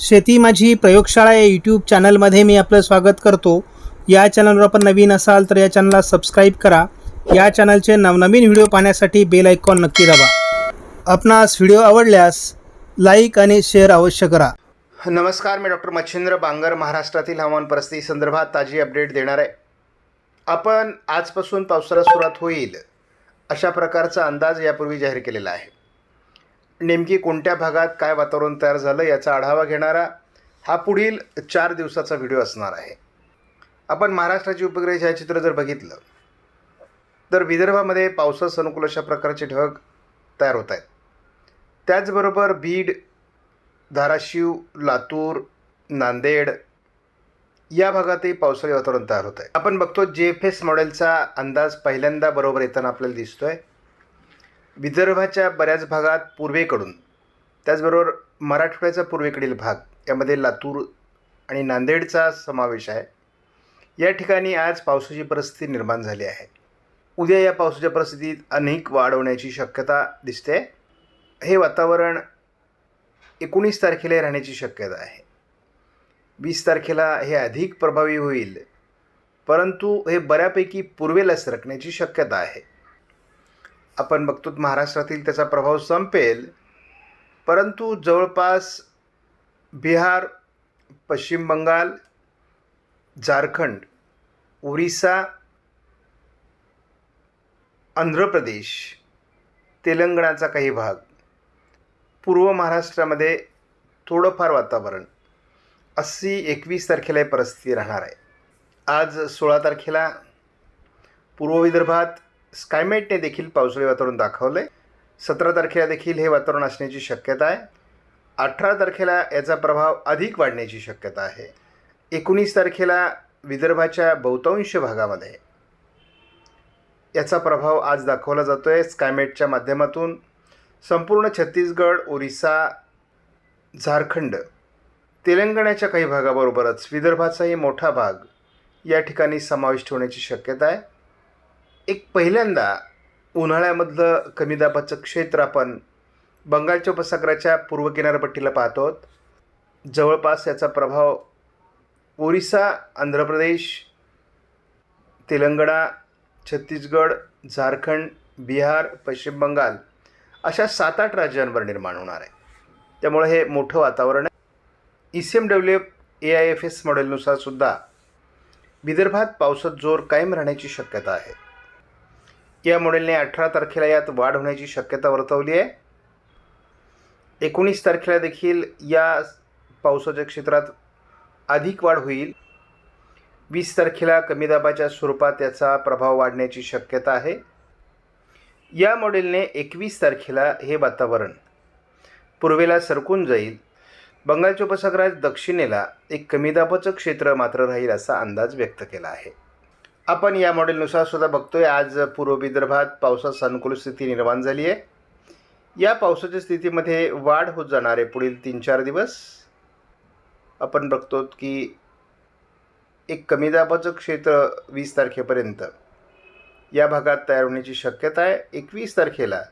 शेती माझी प्रयोगशाळा या यूट्यूब चॅनलमध्ये मी आपलं स्वागत करतो. या चॅनलवर आपण नवीन असाल तर या चॅनलला सबस्क्राईब करा. या चॅनलचे नवनवीन व्हिडिओ पाहण्यासाठी बेल आयकॉन नक्की दाबा. आपणास व्हिडिओ आवडल्यास लाईक आणि शेअर अवश्य करा. नमस्कार मी डॉक्टर मच्छिंद्र बांगर महाराष्ट्रातील हवामान परिस्थिती संदर्भात ताजी अपडेट देणार आहे. आपण आजपासून पावसाला सुरुवात होईल अशा प्रकारचा अंदाज यापूर्वी जाहीर केलेला आहे. नेमकी कोणत्या भागात काय वातावरण तयार झालं याचा आढावा घेणारा हा पुढील चार दिवसाचा व्हिडिओ असणार आहे. आपण महाराष्ट्राची उपग्रह छायाचित्र जर बघितलं तर विदर्भामध्ये पावसास अनुकूल अशा प्रकारचे ढग तयार होत आहेत. त्याचबरोबर बीड धाराशिव लातूर नांदेड या भागातही पावसाळी वातावरण तयार होत आहे. आपण बघतो जे एफ एस मॉडेलचा अंदाज पहिल्यांदा बरोबर येताना आपल्याला दिसतो आहे विदर्भाच्या बऱ्याच भागात पूर्वेकडून त्याचबरोबर मराठवाड्याचा पूर्वेकडील भाग यामध्ये लातूर आणि नांदेडचा समावेश आहे. या ठिकाणी आज पावसाची परिस्थिती निर्माण झाली आहे. उद्या या पावसाच्या परिस्थितीत अनेक वाढ होण्याची शक्यता दिसते. हे वातावरण एकोणीस तारखेला राहण्याची शक्यता आहे. वीस तारखेला हे अधिक प्रभावी होईल परंतु हे बऱ्यापैकी पूर्वेला सरकण्याची शक्यता आहे. आपण बघतो महाराष्ट्रातील त्याचा प्रभाव संपेल. परंतु जवळपास बिहार पश्चिम बंगाल झारखंड ओरिसा आंध्र प्रदेश तेलंगणाचा काही भाग पूर्व महाराष्ट्रामध्ये थोडंफार वातावरण. अस्सी एकवीस तारखेला ही परिस्थिती राहणार आहे. आज सोळा तारखेला पूर्व विदर्भात स्कायमेटने देखील पावसाळी वातावरण दाखवलं आहे सतरा तारखेला देखील हे वातावरण असण्याची शक्यता आहे. अठरा तारखेला याचा प्रभाव अधिक वाढण्याची शक्यता आहे. एकोणीस तारखेला विदर्भाच्या बहुतांश भागामध्ये याचा प्रभाव आज दाखवला जातो आहे स्कायमेटच्या माध्यमातून संपूर्ण छत्तीसगड ओरिसा झारखंड तेलंगणाच्या काही भागाबरोबरच विदर्भाचाही मोठा भाग या ठिकाणी समाविष्ट होण्याची शक्यता आहे. एक पहिल्यांदा उन्हाळ्यामधलं कमी दाबाचं क्षेत्र आपण बंगालच्या उपसागराच्या पूर्व किनारपट्टीला पाहतो. आहोत. जवळपास याचा प्रभाव ओरिसा आंध्र प्रदेश तेलंगणा छत्तीसगड झारखंड बिहार पश्चिम बंगाल अशा सात आठ राज्यांवर निर्माण होणार आहे. त्यामुळे हे मोठं वातावरण आहे. E C M W A I F S मॉडेलनुसार सुद्धा विदर्भात पावसात जोर कायम राहण्याची शक्यता आहे. या मॉडेलने अठरा तारखेला यात वाढ होण्याची शक्यता वर्तवली आहे. एकोणीस तारखेला देखील या पावसाच्या क्षेत्रात अधिक वाढ होईल. वीस तारखेला कमी दाबाच्या स्वरूपात याचा प्रभाव वाढण्याची शक्यता आहे. या मॉडेलने एकवीस तारखेला हे वातावरण पूर्वेला सरकून जाईल. बंगालच्या उपसागरात दक्षिणेला एक कमी दाबाचं क्षेत्र मात्र राहील असा अंदाज व्यक्त केला आहे. आपण या मॉडेलनुसार सुद्धा बघतोय आज पूर्व विदर्भात पावसास अनुकूल स्थिती निर्माण झाली आहे. या पावसाच्या स्थितीमध्ये वाढ होत जाणार आहे पुढील तीन चार दिवस. आपण बघतो की एक कमी दाबाचं क्षेत्र वीस तारखेपर्यंत. या भागात तयार होण्याची शक्यता आहे. एकवीस तारखेला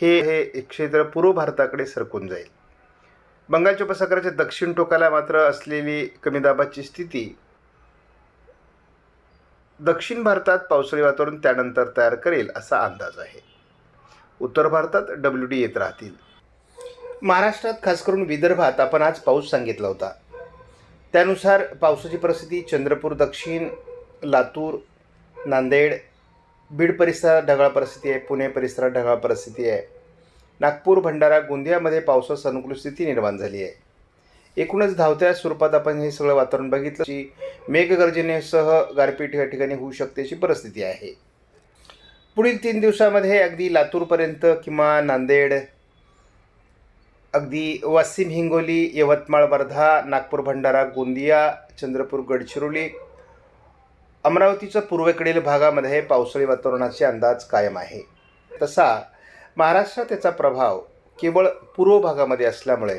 हे हे क्षेत्र पूर्व भारताकडे सरकून जाईल. बंगालच्या उपसागराच्या दक्षिण टोकाला मात्र असलेली कमी दाबाची स्थिती दक्षिण भारतात पावसाळी वातावरण त्यानंतर तयार करेल असा अंदाज आहे. उत्तर भारतात डब्ल्यू डी येत राहतील. महाराष्ट्रात खास करून विदर्भात आपण आज पाऊस सांगितला होता. त्यानुसार पावसाची परिस्थिती चंद्रपूर दक्षिण लातूर नांदेड बीड परिसरात ढगाळ परिस्थिती आहे पुणे परिसरात ढगाळ परिस्थिती आहे. नागपूर भंडारा गोंदियामध्ये पावसास अनुकूल स्थिती निर्माण झाली आहे. एकूणच धावत्या स्वरूपात आपण हे सगळं वातावरण बघितलं की मेघगर्जनेसह गारपीट या ठिकाणी होऊ शकते अशी परिस्थिती आहे. पुढील तीन दिवसामध्ये अगदी लातूरपर्यंत किंवा नांदेड अगदी वाशिम हिंगोली यवतमाळ वर्धा नागपूर भंडारा गोंदिया चंद्रपूर गडचिरोली अमरावतीच्या पूर्वेकडील भागामध्ये पावसाळी वातावरणाचे अंदाज कायम आहे. तसा महाराष्ट्रात त्याचा प्रभाव केवळ पूर्व भागामध्ये असल्यामुळे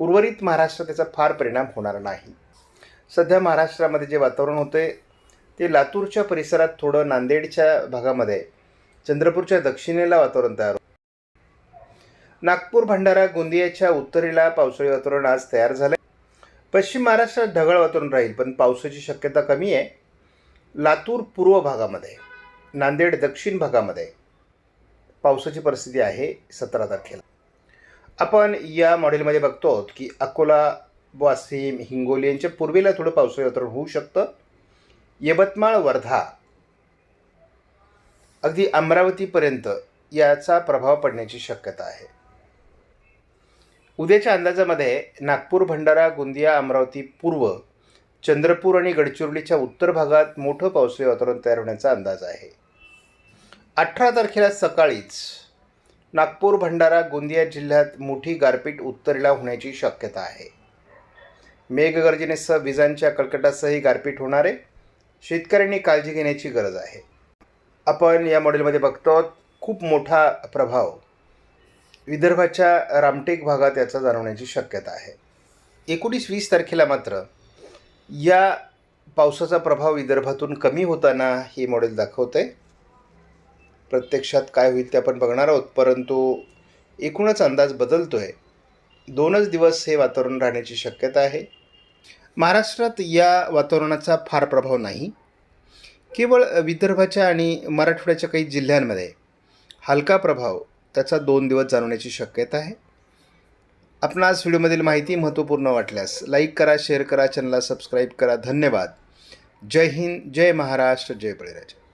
उर्वरित महाराष्ट्र त्याचा फार परिणाम होणार नाही. सध्या महाराष्ट्रामध्ये जे वातावरण होते ते लातूरच्या परिसरात थोडं नांदेडच्या भागामध्ये चंद्रपूरच्या दक्षिणेला वातावरण तयार होतं. नागपूर भंडारा गोंदियाच्या उत्तरेला पावसाळी वातावरण आज तयार झालं पश्चिम महाराष्ट्रात ढगाळ वातावरण राहील पण पावसाची शक्यता कमी आहे. लातूर पूर्व भागामध्ये नांदेड दक्षिण भागामध्ये पावसाची परिस्थिती आहे सतरा तारखेला. आपण या मॉडेलमध्ये बघतो आहोत की अकोला वाशिम हिंगोली यांच्या पूर्वेला थोडं पावसाळी वातावरण होऊ शकतं. यवतमाळ वर्धा अगदी अमरावतीपर्यंत याचा प्रभाव पडण्याची शक्यता आहे. उद्याच्या अंदाजामध्ये नागपूर भंडारा गोंदिया अमरावती पूर्व चंद्रपूर आणि गडचिरोलीच्या उत्तर भागात मोठं पावसाळी वातावरण तयार होण्याचा अंदाज आहे. अठरा तारखेला सकाळीच नागपूर भंडारा गोंदिया जिल्ह्यात मोठी गारपीट उत्तरेला होण्याची शक्यता आहे. मेघगर्जनेसह विजांच्या कडकडासह गारपीट होणार आहे. शेतकऱ्यांनी काळजी घेण्याची गरज आहे. आपण या मॉडेलमध्ये बघतो खूप मोठा प्रभाव विदर्भाच्या रामटेक भागात याचा जाणवण्याची शक्यता आहे. एकोणीस वीस तारखेला मात्र या पावसाचा प्रभाव विदर्भातून कमी होताना हे मॉडेल दाखवतं आहे प्रत्यक्षात काय होईल ते आपण बघणार आहोत परंतु एकूणच अंदाज बदलतो आहे दोनच दिवस हे वातावरण राहण्याची शक्यता आहे. महाराष्ट्रात या वातावरणाचा फार प्रभाव नाही. केवळ विदर्भाच्या आणि मराठवाड्याच्या काही जिल्ह्यांमध्ये हलका प्रभाव त्याचा दोन दिवस जाणवण्याची शक्यता आहे. आपणास व्हिडिओमधील माहिती महत्त्वपूर्ण वाटल्यास लाईक करा शेअर करा चॅनलला सबस्क्राईब करा. धन्यवाद. जय हिंद जय महाराष्ट्र जय बळीराजा.